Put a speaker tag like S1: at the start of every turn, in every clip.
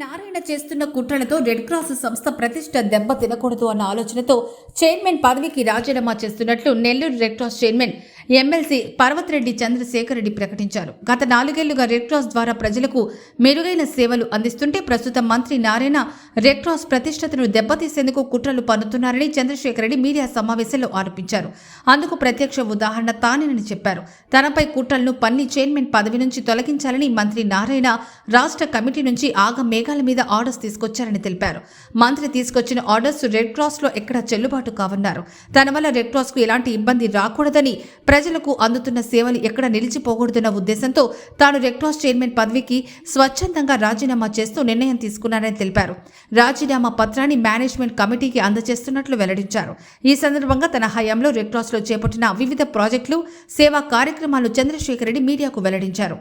S1: నారాయణ చేస్తున్న కుట్రలతో red cross సంస్థ ప్రతిష్ట దెబ్బ తినకూడదు అన్న ఆలోచనతో చైర్మన్ పదవికి రాజీనామా చేస్తున్నట్లు Nellore red cross chairman MLC Parvathireddy Chandrasekhar Reddy ప్రకటించారు. గత నాలుగేళ్ళుగా రెడ్ క్రాస్ ద్వారా ప్రజలకు మెరుగైన సేవలు అందిస్తుంటే ప్రస్తుతం మంత్రి నారాయణ రెడ్ క్రాస్ ప్రతిష్టతను దెబ్బతీసేందుకు కుట్రలు పన్నుతున్నారని చంద్రశేఖర్ రెడ్డి మీడియా సమావేశంలో ఆరోపించారు. అందుకు ప్రత్యక్ష ఉదాహరణ తానేనని చెప్పారు. తనపై కుట్రలను పన్ని చైర్మన్ పదవి నుంచి తొలగించాలని మంత్రి నారాయణ రాష్ట్ర కమిటీ నుంచి ఆగ మేఘాల మీద ఆర్డర్స్ తీసుకొచ్చారని తెలిపారు. మంత్రి తీసుకొచ్చిన ఆర్డర్స్ రెడ్ క్రాస్లో ఎక్కడా చెల్లుబాటు కావన్నారు. తన వల్ల రెడ్కు ఎలాంటి ఇబ్బంది రాకూడదని ప్రజలకు అందుతున్న సేవలు ఎక్కడ నిలిచిపోకూడదన్న ఉద్దేశంతో తాను రెడ్ చైర్మన్ పదవికి స్వచ్ఛందంగా రాజీనామా చేస్తూ నిర్ణయం తీసుకున్నారని తెలిపారు. రాజీనామా పత్రాన్ని మేనేజ్మెంట్ కమిటీకి అందజేస్తున్నట్లు వెల్లడించారు. ఈ సందర్భంగా తన హయాంలో రెడ్లో చేపట్టిన వివిధ ప్రాజెక్టులు సేవా కార్యక్రమాలు చంద్రశేఖర్ రెడ్డి మీడియాకు వెల్లడించారు.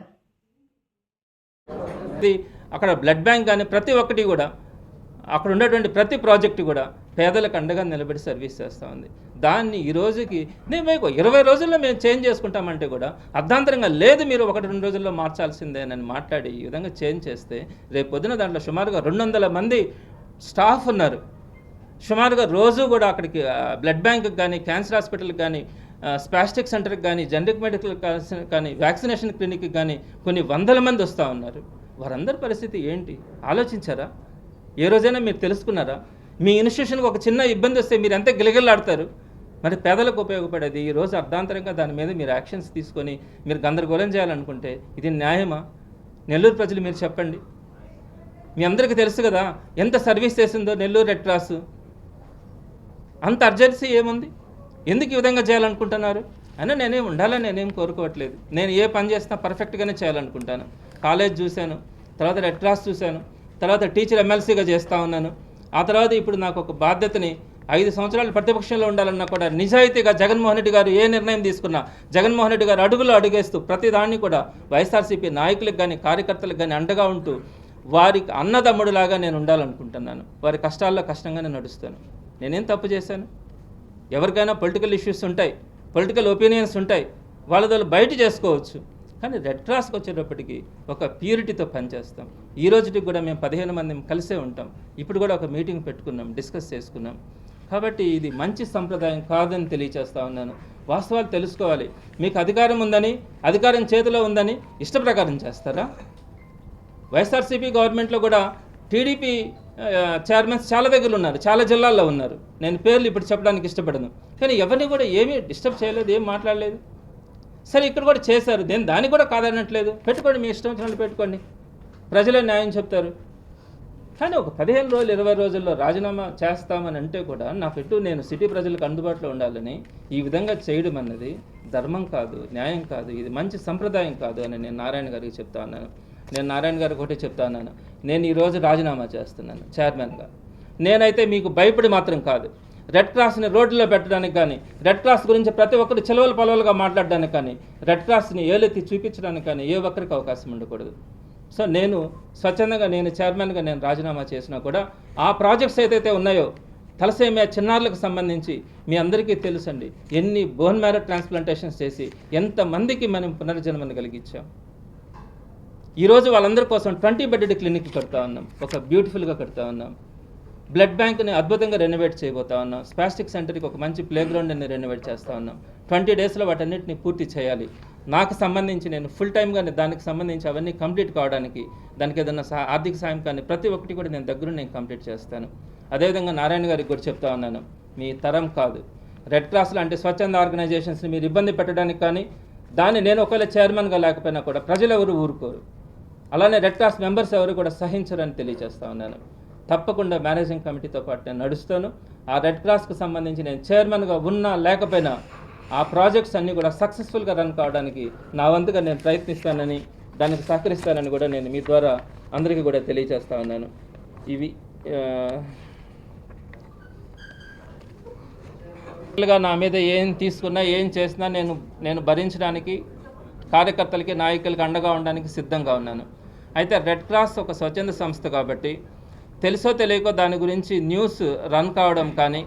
S2: ఇది అక్కడ బ్లడ్ బ్యాంక్ కానీ ప్రతి ఒక్కటి కూడా అక్కడ ఉన్నటువంటి ప్రతి ప్రాజెక్టు కూడా పేదలకు అండగా నిలబడి సర్వీస్ చేస్తూ ఉంది. దాన్ని ఈ రోజుకి నేను మీకు ఇరవై రోజుల్లో మేము చేంజ్ చేసుకుంటామంటే కూడా అర్ధాంతరంగా లేదు మీరు ఒకటి రెండు రోజుల్లో మార్చాల్సిందేనని మాట్లాడి ఈ విధంగా చేంజ్ చేస్తే రేపు పొద్దున దాంట్లో సుమారుగా రెండు వందల మంది స్టాఫ్ ఉన్నారు. సుమారుగా రోజు కూడా అక్కడికి బ్లడ్ బ్యాంక్కి కానీ క్యాన్సర్ హాస్పిటల్కి కానీ స్పాస్టిక్ సెంటర్కి కానీ జనరిక్ మెడికల్ కానీ వ్యాక్సినేషన్ క్లినిక్కి కానీ కొన్ని వందల మంది వస్తూ ఉన్నారు. వారందరి పరిస్థితి ఏంటి? ఆలోచించారా? ఏ రోజైనా మీరు తెలుసుకున్నారా? మీ ఇన్స్టిట్యూషన్కి ఒక చిన్న ఇబ్బంది వస్తే మీరు ఎంత గిలగిల్లాడతారు? మరి పేదలకు ఉపయోగపడేది ఈ రోజు అర్ధాంతరంగా దాని మీద మీరు యాక్షన్స్ తీసుకొని మీరు గందరగోళం చేయాలనుకుంటే ఇది న్యాయమా? నెల్లూరు ప్రజలు మీరు చెప్పండి. మీ అందరికీ తెలుసు కదా ఎంత సర్వీస్ చేసిందో నెల్లూరు రెడ్ క్రాస్. అంత అర్జెన్సీ ఏముంది? ఎందుకు ఈ విధంగా చేయాలనుకుంటున్నారు? అయినా నేనేం ఉండాలని నేనేం కోరుకోవట్లేదు. నేను ఏ పని చేసినా పర్ఫెక్ట్గానే చేయాలనుకుంటాను. కాలేజ్ చూశాను తర్వాత రెడ్ క్రాస్ చూశాను తర్వాత టీచర్ ఎమ్మెల్సీగా చేస్తూ ఉన్నాను. ఆ తర్వాత ఇప్పుడు నాకు ఒక బాధ్యతని ఐదు సంవత్సరాలు ప్రతిపక్షంలో ఉండాలన్నా కూడా నిజాయితీగా జగన్మోహన్ రెడ్డి గారు ఏ నిర్ణయం తీసుకున్నా జగన్మోహన్ రెడ్డి గారు అడుగులు అడుగేస్తూ ప్రతి దాన్ని కూడా వైఎస్ఆర్సీపీ నాయకులకు కానీ కార్యకర్తలకు కానీ అండగా ఉంటూ వారికి అన్నదమ్ముడులాగా నేను ఉండాలనుకుంటున్నాను. వారి కష్టాల్లో కష్టంగానే నడుస్తాను. నేనేం తప్పు చేశాను? ఎవరికైనా పొలిటికల్ ఇష్యూస్ ఉంటాయి పొలిటికల్ ఒపీనియన్స్ ఉంటాయి వాళ్ళ బయట చేసుకోవచ్చు. కానీ రెడ్ క్రాస్కి వచ్చేటప్పటికి ఒక ప్యూరిటీతో పనిచేస్తాం. ఈ రోజుకి కూడా మేము పదిహేను మంది కలిసే ఉంటాం. ఇప్పుడు కూడా ఒక మీటింగ్ పెట్టుకున్నాం డిస్కస్ చేసుకున్నాం. కాబట్టి ఇది మంచి సంప్రదాయం కాదని తెలియచేస్తా ఉన్నాను. వాస్తవాలు తెలుసుకోవాలి. మీకు అధికారం ఉందని అధికారం చేతిలో ఉందని ఇష్ట ప్రకారం చేస్తారా? వైఎస్ఆర్సీపీ గవర్నమెంట్లో కూడా టీడీపీ చైర్మన్స్ చాలా దగ్గర ఉన్నారు చాలా జిల్లాల్లో ఉన్నారు. నేను పేర్లు ఇప్పుడు చెప్పడానికి ఇష్టపడను. కానీ ఎవరిని కూడా ఏమీ డిస్టర్బ్ చేయలేదు ఏం మాట్లాడలేదు. సరే ఇక్కడ కూడా చేశారు. నేను దానికి కూడా కాదనట్లేదు. పెట్టుకోండి మీ ఇష్టం వచ్చినట్లు పెట్టుకోండి. ప్రజలే న్యాయం చెప్తారు. కానీ ఒక పదిహేను రోజులు ఇరవై రోజుల్లో రాజీనామా చేస్తామని అంటే కూడా నాకు ఎటు నేను సిటీ ప్రజలకు అందుబాటులో ఉండాలని ఈ విధంగా చేయడం అన్నది ధర్మం కాదు న్యాయం కాదు ఇది మంచి సంప్రదాయం కాదు అని నేను నారాయణ గారికి చెప్తా ఉన్నాను. నేను నారాయణ గారికి ఒకటే చెప్తా ఉన్నాను. నేను ఈరోజు రాజీనామా చేస్తున్నాను చైర్మన్గా. నేనైతే మీకు భయపడి మాత్రం కాదు. రెడ్ క్రాస్ని రోడ్లో పెట్టడానికి కానీ రెడ్ క్రాస్ గురించి ప్రతి ఒక్కరు చెలవలు పొలవలుగా మాట్లాడడానికి కానీ రెడ్ క్రాస్ని ఏలెత్తి చూపించడానికి కానీ ఏ ఒక్కరికి అవకాశం ఉండకూడదు. సో నేను స్వచ్ఛందంగా నేను చైర్మన్గా నేను రాజీనామా చేసినా కూడా ఆ ప్రాజెక్ట్స్ ఏదైతే ఉన్నాయో తలసేమియా చిన్నారులకు సంబంధించి మీ అందరికీ తెలుసండి ఎన్ని బోన్ మ్యారో ట్రాన్స్ప్లాంటేషన్స్ చేసి ఎంతమందికి మనం పునర్జన్మను కలిగించాం. ఈరోజు వాళ్ళందరి కోసం ట్వంటీ బెడ్డెడ్ క్లినిక్ కడతా ఉన్నాం ఒక బ్యూటిఫుల్గా కడతా ఉన్నాం. బ్లడ్ బ్యాంక్ని అద్భుతంగా రెనోవేట్ చేయబోతా ఉన్నాం. స్పాస్టిక్ సెంటర్కి ఒక మంచి ప్లే గ్రౌండ్ని రెనోవేట్ చేస్తా ఉన్నాం. ట్వంటీ డేస్లో వాటన్నిటిని పూర్తి చేయాలి. నాకు సంబంధించి నేను ఫుల్ టైమ్గా దానికి సంబంధించి అవన్నీ కంప్లీట్ కావడానికి దానికి ఏదైనా సహా ఆర్థిక సాయం కానీ ప్రతి ఒక్కటి కూడా నేను దగ్గర నేను కంప్లీట్ చేస్తాను. అదేవిధంగా నారాయణ గారికి కూడా చెప్తా ఉన్నాను మీ తరం కాదు. రెడ్ క్రాస్ లాంటి స్వచ్ఛంద ఆర్గనైజేషన్స్ని మీరు ఇబ్బంది పెట్టడానికి కానీ దాన్ని నేను ఒకవేళ చైర్మన్గా లేకపోయినా కూడా ప్రజలు ఎవరు ఊరుకోరు. అలానే రెడ్ క్రాస్ మెంబర్స్ ఎవరు కూడా సహించరని తెలియజేస్తా ఉన్నాను. తప్పకుండా మేనేజింగ్ కమిటీతో పాటు నేను నడుస్తాను. ఆ రెడ్ క్రాస్కి సంబంధించి నేను చైర్మన్గా ఉన్నా లేకపోయినా ఆ ప్రాజెక్ట్స్ అన్నీ కూడా సక్సెస్ఫుల్గా రన్ కావడానికి నా వంతుగా నేను ప్రయత్నిస్తానని దానికి సహకరిస్తానని కూడా నేను మీ ద్వారా అందరికీ కూడా తెలియజేస్తా ఉన్నాను. ఇవి గా నా మీద ఏం తీసుకున్నా ఏం చేసినా నేను నేను భరించడానికి కార్యకర్తలకి నాయకులకి అండగా ఉండడానికి సిద్ధంగా ఉన్నాను. అయితే రెడ్ క్రాస్ ఒక స్వచ్ఛంద సంస్థ కాబట్టి తెలుసో తెలియకో దాని గురించి న్యూస్ రన్ కావడం కానీ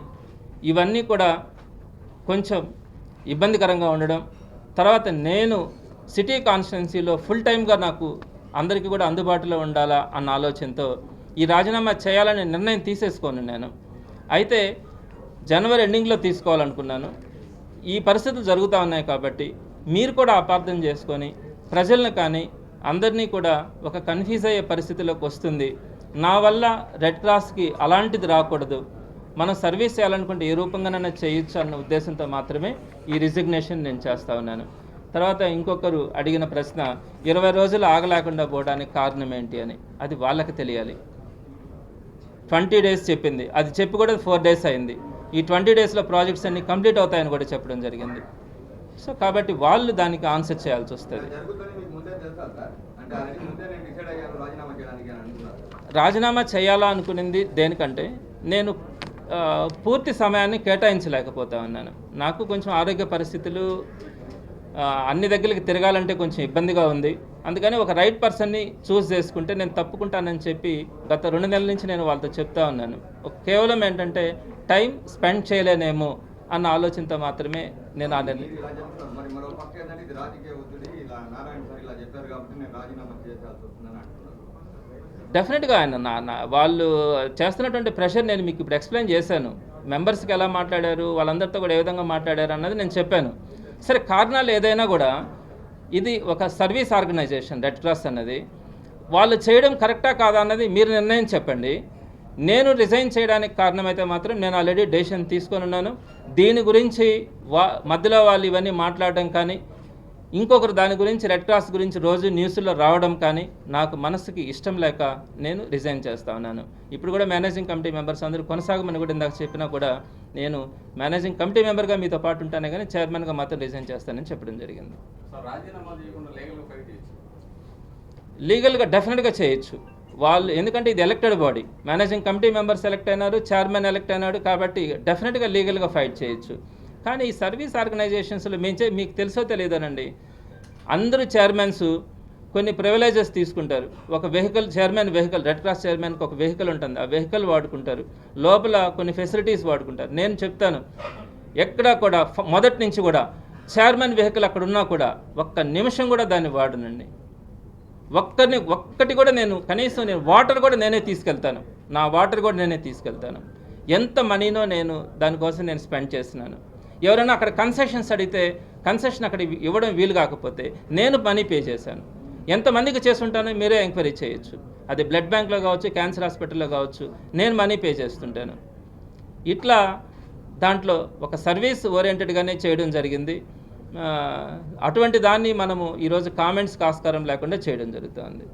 S2: ఇవన్నీ కూడా కొంచెం ఇబ్బందికరంగా ఉండడం. తర్వాత నేను సిటీ కాన్స్టిట్యున్సీలో ఫుల్ టైమ్గా నాకు అందరికీ కూడా అందుబాటులో ఉండాలా అన్న ఆలోచనతో ఈ రాజీనామా చేయాలనే నిర్ణయం తీసేసుకోను నేను. అయితే జనవరి ఎండింగ్లో తీసుకోవాలనుకున్నాను. ఈ పరిస్థితులు జరుగుతూ ఉన్నాయి కాబట్టి మీరు కూడా అపార్థం చేసుకొని ప్రజలను కానీ అందరినీ కూడా ఒక కన్ఫ్యూజ్ అయ్యే పరిస్థితిలోకి వస్తుంది. నా వల్ల రెడ్ క్రాస్కి అలాంటిది రాకూడదు. మనం సర్వీస్ చేయాలనుకుంటే ఏ రూపంగానైనా చేయొచ్చు అన్న ఉద్దేశంతో మాత్రమే ఈ రిజిగ్నేషన్ నేను చేస్తూ ఉన్నాను. తర్వాత ఇంకొకరు అడిగిన ప్రశ్న ఇరవై రోజులు ఆగలేకుండా పోవడానికి కారణం ఏంటి అని. అది వాళ్ళకి తెలియాలి. ట్వంటీ డేస్ చెప్పింది. అది చెప్పి కూడా ఫోర్ డేస్ అయింది. ఈ ట్వంటీ డేస్లో ప్రాజెక్ట్స్ అన్ని కంప్లీట్ అవుతాయని కూడా చెప్పడం జరిగింది. సో కాబట్టి వాళ్ళు దానికి ఆన్సర్ చేయాల్సి వస్తుంది.
S3: రాజీనామా చేయడానికి
S2: చేయాలా అనుకునింది దేనికంటే నేను పూర్తి సమయాన్ని కేటాయించలేకపోతా ఉన్నాను నాకు కొంచెం ఆరోగ్య పరిస్థితులు అన్ని దగ్గరికి తిరగాలంటే కొంచెం ఇబ్బందిగా ఉంది. అందుకని ఒక రైట్ పర్సన్ని చూస్ చేసుకుంటే నేను తప్పుకుంటానని చెప్పి గత రెండు నెలల నుంచి నేను వాళ్ళతో చెప్తా ఉన్నాను. కేవలం ఏంటంటే టైం స్పెండ్ చేయలేనేమో అన్న ఆలోచనతో మాత్రమే నేను ఆ నిర్ణయం డెఫినెట్గా ఆయన నా నా వాళ్ళు చేస్తున్నటువంటి ప్రెషర్ నేను మీకు ఇప్పుడు ఎక్స్ప్లెయిన్ చేశాను. మెంబర్స్కి ఎలా మాట్లాడారు? వాళ్ళందరితో కూడా ఏ విధంగా మాట్లాడారు అన్నది నేను చెప్పాను. సరే కారణాలు ఏదైనా కూడా ఇది ఒక సర్వీస్ ఆర్గనైజేషన్ రెడ్ క్రాస్ అన్నది. వాళ్ళు చేయడం కరెక్టా కాదా అన్నది మీరు నిర్ణయం చెప్పండి. నేను రిజైన్ చేయడానికి కారణమైతే మాత్రం నేను ఆల్రెడీ డెసిషన్ తీసుకొని ఉన్నాను. దీని గురించి వా మధ్యలో వాళ్ళు ఇవన్నీ మాట్లాడడం కానీ ఇంకొకరు దాని గురించి రెడ్ క్రాస్ గురించి రోజు న్యూస్లో రావడం కానీ నాకు మనసుకి ఇష్టం లేక నేను రిజైన్ చేస్తా ఉన్నాను. ఇప్పుడు కూడా మేనేజింగ్ కమిటీ మెంబర్స్ అందరూ కొనసాగమని కూడా ఇందాక చెప్పినా కూడా నేను మేనేజింగ్ కమిటీ మెంబర్గా మీతో పాటు ఉంటానే కానీ చైర్మన్గా మాత్రం రిజైన్ చేస్తానని చెప్పడం జరిగింది. లీగల్గా డెఫినెట్గా చేయొచ్చు. వాళ్ళు ఎందుకంటే ఇది elected body managing committee member select అయినారు చైర్మన్ ఎలక్ట్ అయినాడు కాబట్టి డెఫినెట్గా లీగల్గా ఫైట్ చేయొచ్చు. కానీ ఈ సర్వీస్ ఆర్గనైజేషన్స్లో మించే చే మీకు తెలుసో తెలియదనండి. అందరూ చైర్మన్స్ కొన్ని ప్రివిలేజెస్ తీసుకుంటారు. ఒక vehicle chairman vehicle red cross చైర్మన్కి ఒక వెహికల్ ఉంటుంది. ఆ వెహికల్ వాడుకుంటారు. లోపల కొన్ని ఫెసిలిటీస్ వాడుకుంటారు. నేను చెప్తాను ఎక్కడా కూడా మొదటి నుంచి కూడా చైర్మన్ వెహికల్ అక్కడ ఉన్నా కూడా ఒక్క నిమిషం కూడా దాన్ని వాడనండి. ఒక్కరిని ఒక్కటి కూడా నేను కనీసం నేను వాటర్ కూడా నేనే తీసుకెళ్తాను. నా వాటర్ కూడా నేనే తీసుకెళ్తాను. ఎంత మనీనో నేను దానికోసం నేను స్పెండ్ చేస్తున్నాను. ఎవరైనా అక్కడ కన్సెషన్స్ అడిగితే కన్సెషన్ అక్కడ ఇవ్వడం వీలు కాకపోతే నేను మనీ పే చేశాను. ఎంతమందికి చేసుంటానో మీరే ఎంక్వైరీ చేయొచ్చు. అది బ్లడ్ బ్యాంక్లో కావచ్చు క్యాన్సర్ హాస్పిటల్లో కావచ్చు నేను మనీ పే చేస్తుంటాను. ఇట్లా దాంట్లో ఒక సర్వీస్ ఓరియంటెడ్గానే చేయడం జరిగింది. అటువంటి దాన్ని మనము ఈరోజు కామెంట్స్కి ఆస్కారం లేకుండా చేయడం జరుగుతుంది.